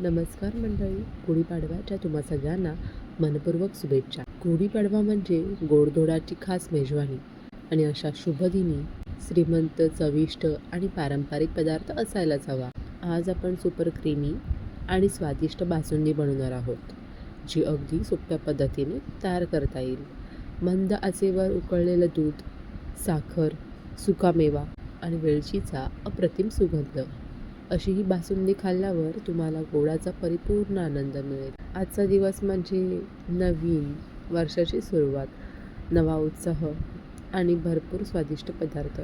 नमस्कार मंडळी गुढीपाडव्याच्या तुम्हा सगळ्यांना मनपूर्वक शुभेच्छा. गुढीपाडवा म्हणजे गोडधोडाची खास मेजवानी आणि अशा शुभदिनी श्रीमंत चविष्ट आणि पारंपरिक पदार्थ असायलाच हवा. आज आपण सुपर क्रीमी आणि स्वादिष्ट बासुंदी बनवणार आहोत जी अगदी सोप्या पद्धतीने तयार करता येईल. मंद आचेवर उकळलेलं दूध साखर सुकामेवा आणि वेलचीचा अप्रतिम सुगंध. अशी ही बासुंदी खाल्ल्यावर तुम्हाला गोडाचा परिपूर्ण आनंद मिळेल. आजचा दिवस म्हणजे नवीन वर्षाची सुरुवात नवा उत्साह आणि भरपूर स्वादिष्ट पदार्थ.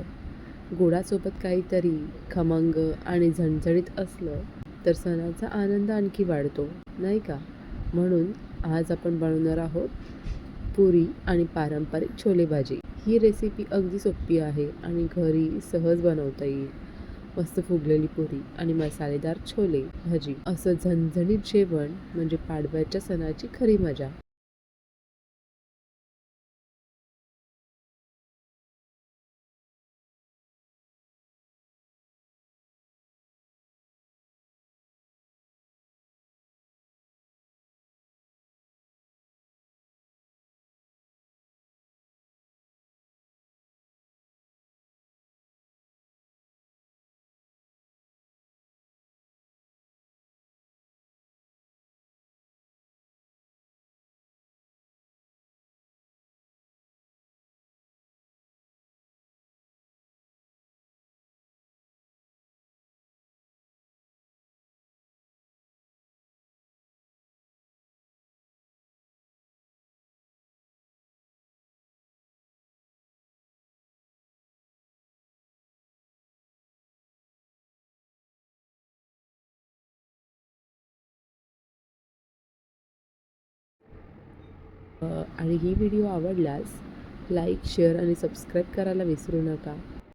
गोडासोबत काहीतरी खमंग आणि झणझणीत असलं तर सणाचा आनंद आणखी वाढतो नाही का? म्हणून आज आपण बनवणार आहोत पुरी आणि पारंपरिक छोले भाजी ही रेसिपी अगदी सोपी आहे आणि घरी सहज बनवता येईल. मस्त फुगलेली पुरी आणि मसालेदार छोले भाजी असं झणझणीत जेवण म्हणजे पाडव्याच्या सणाची खरी मजा. आणि ही व्हिडिओ आवडल्यास लाईक शेअर आणि सबस्क्राईब करायला विसरू नका.